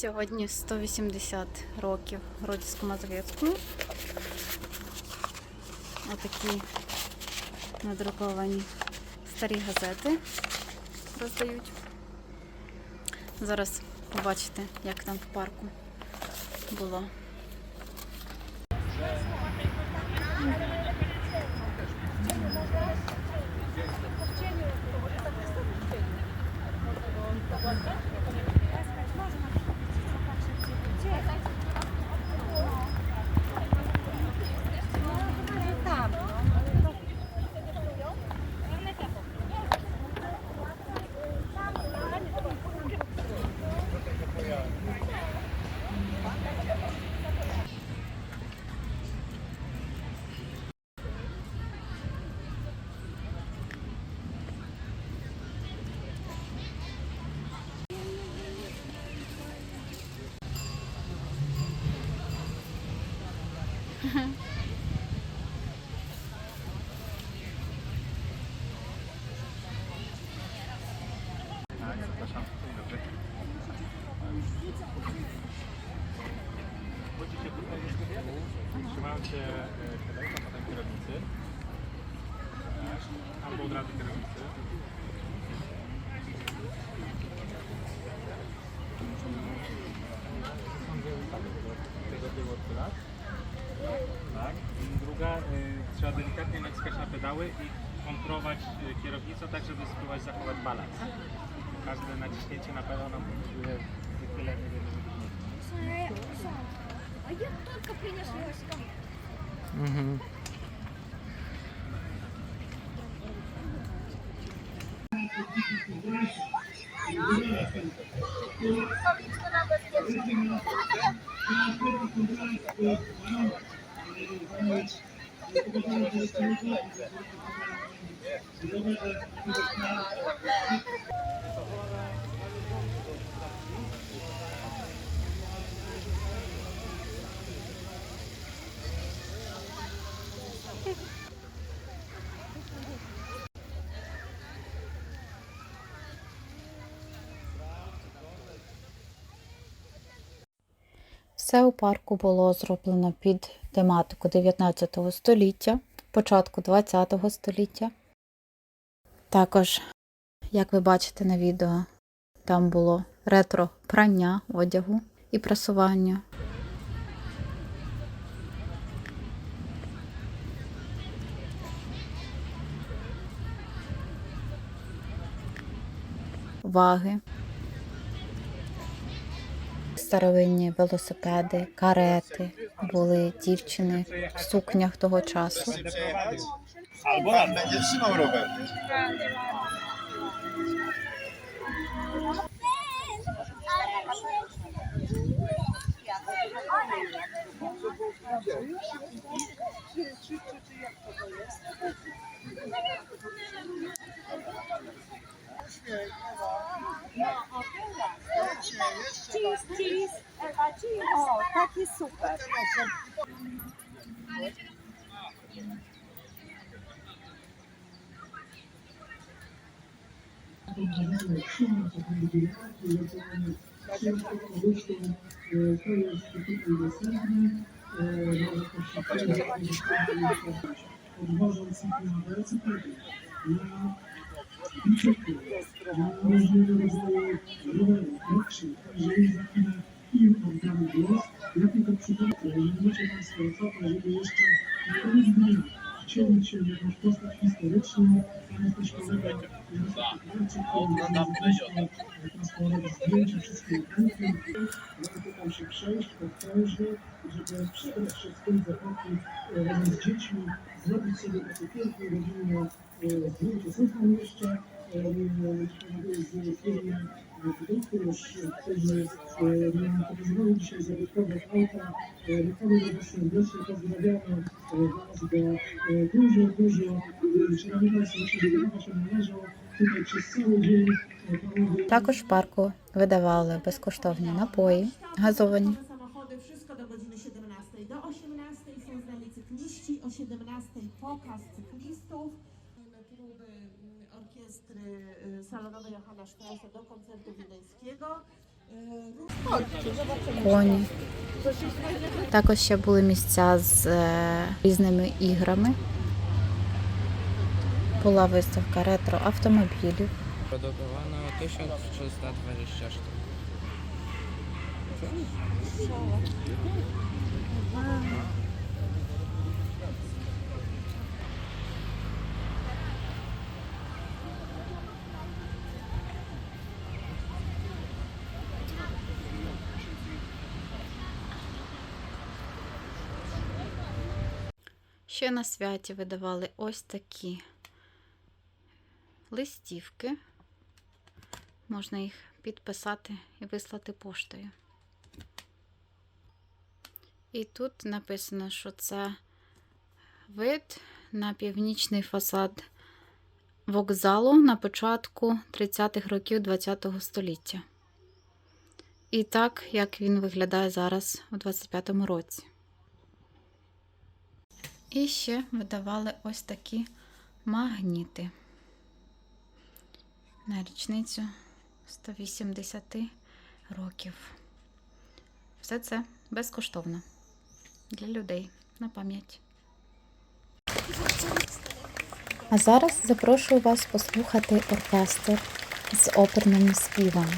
Сьогодні 180 років Гродівському Маzowiecku. Отакі надруковані старі газети роздають. Зараз побачите, як там в парку було. Tak, zapraszam. Dzień dobry. Trzymam Y, trzeba delikatnie naciskać na pedały i kontrolować y, kierownicę, tak, żeby spróbować zachować balans. Każde naciśnięcie na pedał nam powoduje wychylenie jednego A jak tylko przyniosłeś komuś? Mhm. Все у парку було зроблено під тематику 19 століття, початку 20 століття. Також, як ви бачите на відео, там було ретро прання одягу і прасування. Ваги. Старовинні велосипеди, карети, були дівчини в сукнях того часу. Odwożąc ich na велосипеді, на бічку, на możliwe rozwoju roweru, im oddamy głos. Ja tylko przypomnę, że macie Państwo ochotę, żeby jeszcze dnia wciągnąć się w jakąś postać historyczną. Tam jest też kolega Jarosław Kucharczyk, który Państwa transportować zdjęcia wszystkim chętnym. Warto tam się przejść po węży, żeby przebrać się w zachodni e, razem z dziećmi, zrobić sobie takie piękne rodzinne e, zdjęcie. Są tam jeszcze e, e, e, e. E, e, e, e, Szanowni Państwo, myślę, że wydawa się należą tutaj przez cały dzień. e, panowie Також в парку видавали безкоштовні напої, газовані. do godziny 17. Do 18 są z nami cykliści, o 17 pokaz cyklistów. Próby mm, orkiestry y, salonowej Johanna Straussa do koncertu wiedeńskiego. коні. Також ще були місця з е, різними іграми. Була виставка ретро автомобілів. Продукowano 1320 sztuk. Ще на святі видавали ось такі листівки. Можна їх підписати і вислати поштою. І тут написано, що це вид на північний фасад вокзалу на початку 30-х років ХХ століття. І так, як він виглядає зараз у 25-му році. І ще видавали ось такі магніти на річницю 180 років. Все це безкоштовно для людей на пам'ять. А зараз запрошую вас послухати оркестр з оперними співами.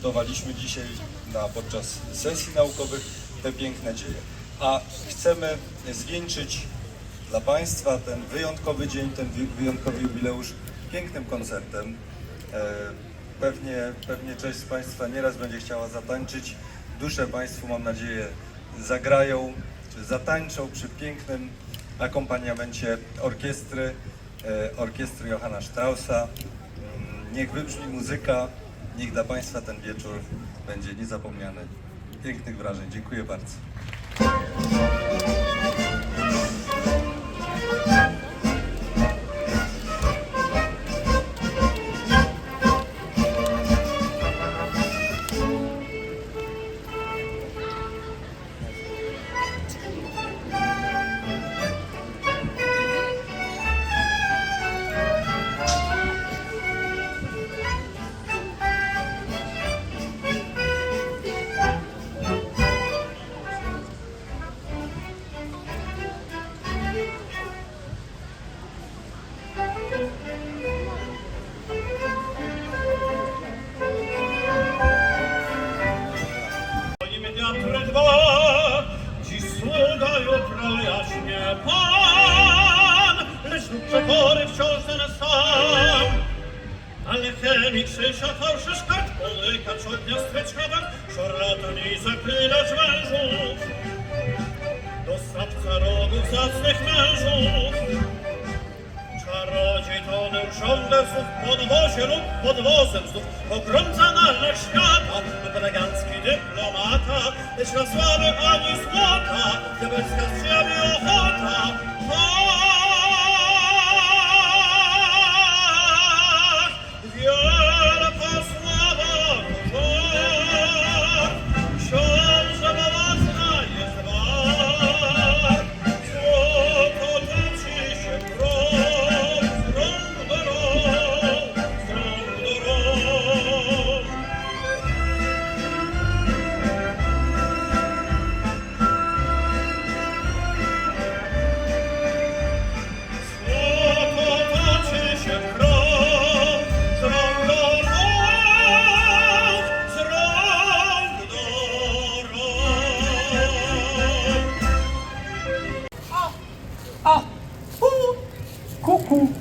Dyskutowaliśmy dzisiaj na, podczas sesji naukowych te piękne dzieje. A chcemy zwieńczyć dla Państwa ten wyjątkowy dzień, ten wy- wyjątkowy jubileusz pięknym koncertem. E, Pewnie, pewnie część z Państwa nieraz będzie chciała zatańczyć. Dusze Państwu, mam nadzieję, zagrają czy zatańczą przy pięknym akompaniamencie orkiestry, e, orkiestry Johanna Straussa. Mm, Niech wybrzmi muzyka, niech dla Państwa ten wieczór będzie niezapomniany. Pięknych wrażeń. Dziękuję bardzo. Stryczkowa, szarlatan i zaklinacz mężów. Dostawca rogów zacnych mężów. Czarodziej żądle znów podwozie lub podwozem znów Pogromca nasz świata, elegancki dyplomata Lecz na sławę ani złota, diabelska z ziemi ochota! Ah Ouh Coucou.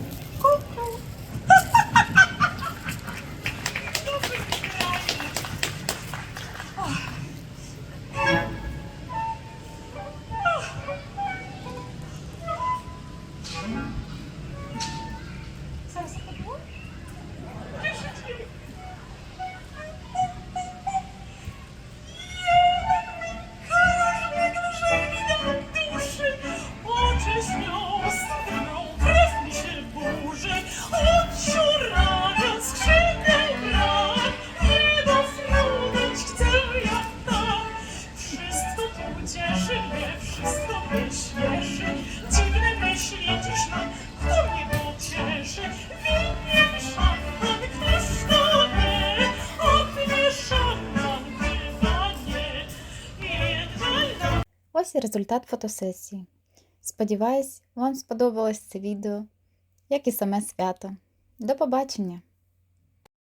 Ось результат фотосесії. Сподіваюсь, вам сподобалось це відео, як і саме свято. До побачення!